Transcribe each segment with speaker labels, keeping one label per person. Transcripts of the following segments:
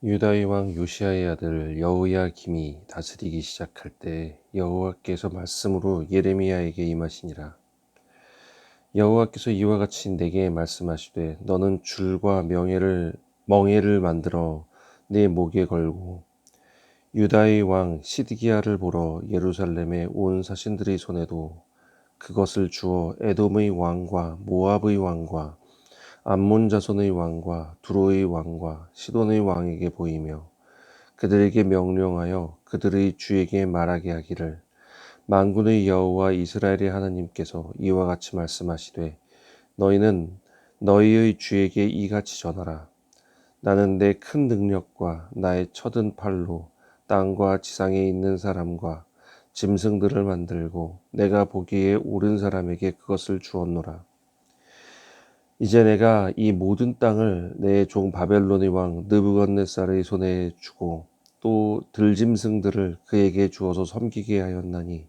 Speaker 1: 유다의 왕 요시아의 아들 여호야김이 다스리기 시작할 때 여호와께서 말씀으로 예레미야에게 임하시니라. 여호와께서 이와 같이 내게 말씀하시되 너는 줄과 명예를 멍에를 만들어 내 목에 걸고 유다의 왕 시드기야를 보러 예루살렘에 온 사신들의 손에도 그것을 주어 에돔의 왕과 모압의 왕과 암몬 자손의 왕과 두로의 왕과 시돈의 왕에게 보이며 그들에게 명령하여 그들의 주에게 말하게 하기를 만군의 여호와 이스라엘의 하나님께서 이와 같이 말씀하시되 너희는 너희의 주에게 이같이 전하라. 나는 내 큰 능력과 나의 쳐든 팔로 땅과 지상에 있는 사람과 짐승들을 만들고 내가 보기에 옳은 사람에게 그것을 주었노라 이제 내가 이 모든 땅을 내 종 바벨론의 왕 느부갓네살의 손에 주고 또 들짐승들을 그에게 주어서 섬기게 하였나니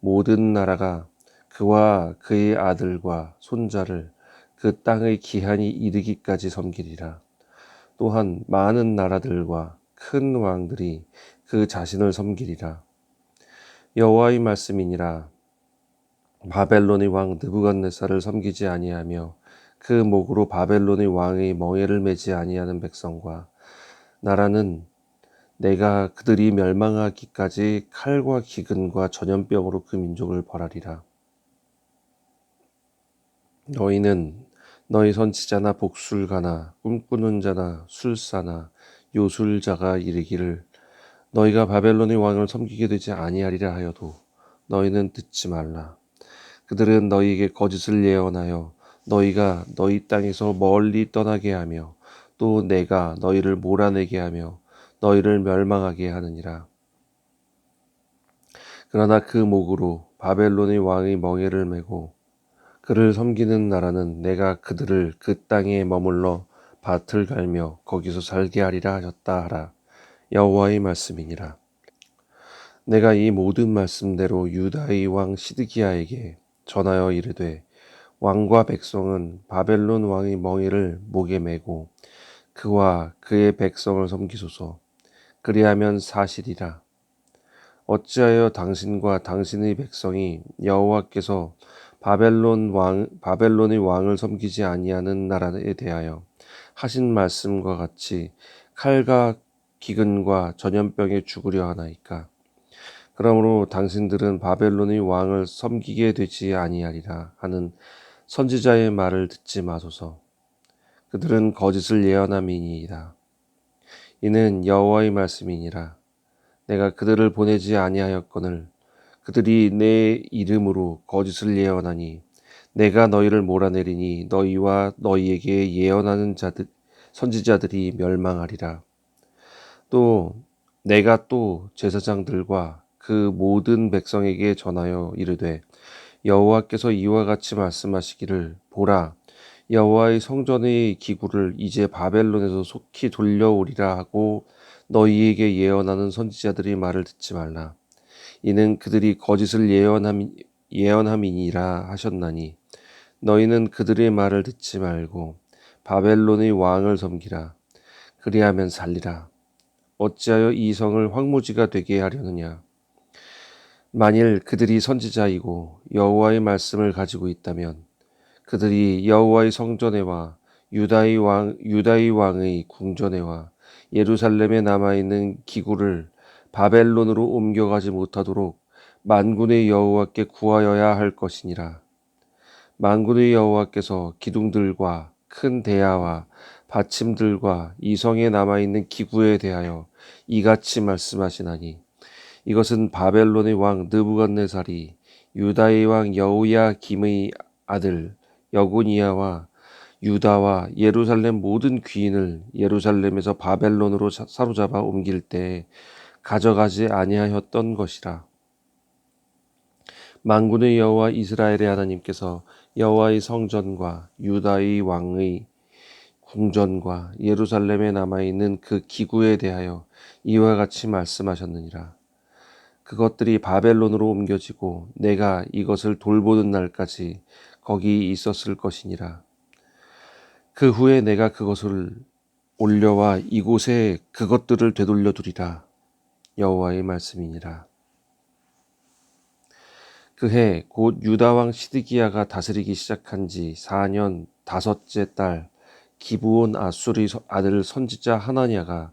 Speaker 1: 모든 나라가 그와 그의 아들과 손자를 그 땅의 기한이 이르기까지 섬기리라. 또한 많은 나라들과 큰 왕들이 그 자신을 섬기리라. 여호와의 말씀이니라. 바벨론의 왕 느부갓네살을 섬기지 아니하며 그 목으로 바벨론의 왕의 멍에를 매지 아니하는 백성과 나라는 내가 그들이 멸망하기까지 칼과 기근과 전염병으로 그 민족을 벌하리라. 너희는 너희 선지자나 복술가나 꿈꾸는 자나 술사나 요술자가 이르기를 너희가 바벨론의 왕을 섬기게 되지 아니하리라 하여도 너희는 듣지 말라. 그들은 너희에게 거짓을 예언하여 너희가 너희 땅에서 멀리 떠나게 하며 또 내가 너희를 몰아내게 하며 너희를 멸망하게 하느니라. 그러나 그 목으로 바벨론의 왕의 멍에를 메고 그를 섬기는 나라는 내가 그들을 그 땅에 머물러 밭을 갈며 거기서 살게 하리라 하셨다 하라. 여호와의 말씀이니라. 내가 이 모든 말씀대로 유다의 왕 시드기야에게 전하여 이르되 왕과 백성은 바벨론 왕의 멍에를 목에 메고 그와 그의 백성을 섬기소서. 그리하면 사실이라. 어찌하여 당신과 당신의 백성이 여호와께서 바벨론 왕 바벨론의 왕을 섬기지 아니하는 나라에 대하여 하신 말씀과 같이 칼과 기근과 전염병에 죽으려 하나이까. 그러므로 당신들은 바벨론의 왕을 섬기게 되지 아니하리라 하는 선지자의 말을 듣지 마소서. 그들은 거짓을 예언함이니이다. 이는 여호와의 말씀이니라. 내가 그들을 보내지 아니하였거늘 그들이 내 이름으로 거짓을 예언하니 내가 너희를 몰아내리니 너희와 너희에게 예언하는 자들 선지자들이 멸망하리라. 또 내가 또 제사장들과 그 모든 백성에게 전하여 이르되 여호와께서 이와 같이 말씀하시기를 보라. 여호와의 성전의 기구를 이제 바벨론에서 속히 돌려오리라 하고 너희에게 예언하는 선지자들의 말을 듣지 말라. 이는 그들이 거짓을 예언함 예언함이니라 하셨나니 너희는 그들의 말을 듣지 말고 바벨론의 왕을 섬기라. 그리하면 살리라. 어찌하여 이 성을 황무지가 되게 하려느냐 만일 그들이 선지자이고 여호와의 말씀을 가지고 있다면 그들이 여호와의 성전에와 유다의 왕 유다의 왕의 궁전에와 예루살렘에 남아 있는 기구를 바벨론으로 옮겨가지 못하도록 만군의 여호와께 구하여야 할 것이니라. 만군의 여호와께서 기둥들과 큰 대야와 받침들과 이성에 남아 있는 기구에 대하여 이같이 말씀하시나니 이것은 바벨론의 왕 느부갓네살이 유다의 왕 여우야 김의 아들 여고니아와 유다와 예루살렘 모든 귀인을 예루살렘에서 바벨론으로 사로잡아 옮길 때 가져가지 아니하였던 것이라. 만군의 여호와 이스라엘의 하나님께서 여호와의 성전과 유다의 왕의 궁전과 예루살렘에 남아 있는 그 기구에 대하여 이와 같이 말씀하셨느니라. 그것들이 바벨론으로 옮겨지고 내가 이것을 돌보는 날까지 거기 있었을 것이니라. 그 후에 내가 그것을 올려와 이곳에 그것들을 되돌려 두리라 여호와의 말씀이니라 그 해 곧 유다 왕 시드기야가 다스리기 시작한 지 4년 다섯째 달 기브온 아수리 아들 선지자 하나냐가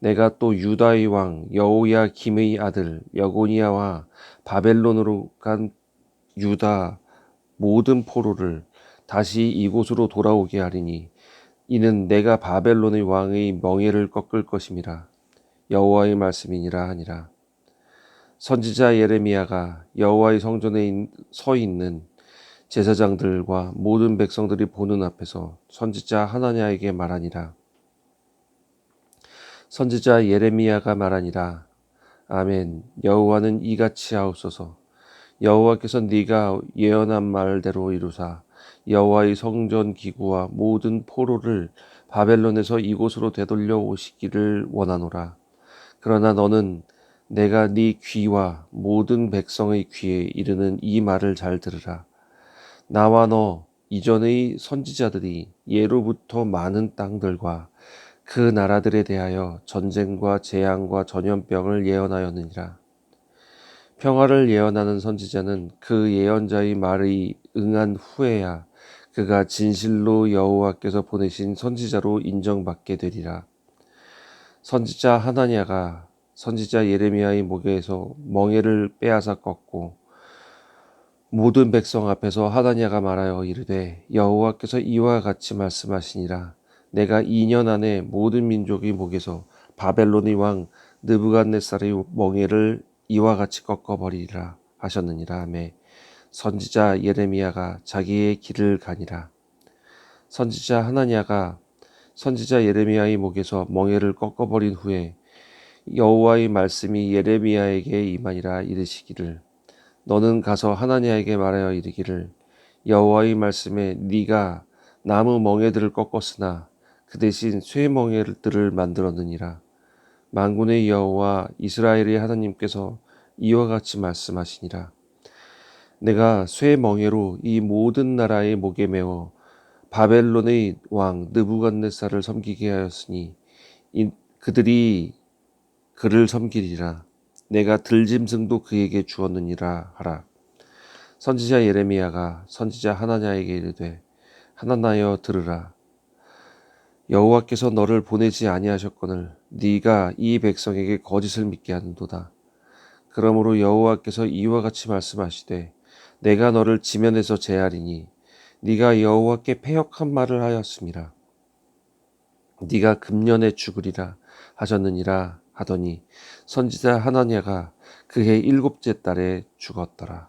Speaker 1: 내가 또 유다의 왕 여호야 김의 아들 여고니아와 바벨론으로 간 유다 모든 포로를 다시 이곳으로 돌아오게 하리니 이는 내가 바벨론의 왕의 멍에를 꺾을 것임이라 여호와의 말씀이니라 하니라. 선지자 예레미야가 여호와의 성전에 서 있는 제사장들과 모든 백성들이 보는 앞에서 선지자 하나냐에게 말하니라. 선지자 예레미야가 말하니라. 아멘. 여호와는 이같이 하옵소서. 여호와께서 네가 예언한 말대로 이루사 여호와의 성전 기구와 모든 포로를 바벨론에서 이곳으로 되돌려 오시기를 원하노라. 그러나 너는 내가 네 귀와 모든 백성의 귀에 이르는 이 말을 잘 들으라. 나와 너 이전의 선지자들이 예로부터 많은 땅들과 그 나라들에 대하여 전쟁과 재앙과 전염병을 예언하였느니라. 평화를 예언하는 선지자는 그 예언자의 말의 응한 후에야 그가 진실로 여호와께서 보내신 선지자로 인정받게 되리라. 선지자 하나냐가 선지자 예레미야의 목에서 멍에를 빼앗아 꺾고 모든 백성 앞에서 하다냐가 말하여 이르되 여호와께서 이와 같이 말씀하시니라 내가 2년 안에 모든 민족의 목에서 바벨론의 왕 느부갓네살의 멍에를 이와 같이 꺾어버리리라 하셨느니라 하매 선지자 예레미야가 자기의 길을 가니라. 선지자 하나냐가 선지자 예레미야의 목에서 멍에를 꺾어버린 후에 여호와의 말씀이 예레미야에게 임하니라 이르시기를 너는 가서 하나냐에게 말하여 이르기를 여호와의 말씀에 네가 나무 멍에들을 꺾었으나 그 대신 쇠 멍에들을 만들었느니라 만군의 여호와 이스라엘의 하나님께서 이와 같이 말씀하시니라 내가 쇠 멍에로 이 모든 나라의 목에 메어 바벨론의 왕 느부갓네살을 섬기게 하였으니 그들이 그를 섬기리라. 내가 들짐승도 그에게 주었느니라 하라. 선지자 예레미야가 선지자 하나냐에게 이르되 하나나여 들으라. 여호와께서 너를 보내지 아니하셨거늘 네가 이 백성에게 거짓을 믿게 하는도다. 그러므로 여호와께서 이와 같이 말씀하시되 내가 너를 지면에서 제하리니 네가 여호와께 패역한 말을 하였음이라. 네가 금년에 죽으리라 하셨느니라 하더니 선지자 하나냐가 그해 일곱째 달에 죽었더라.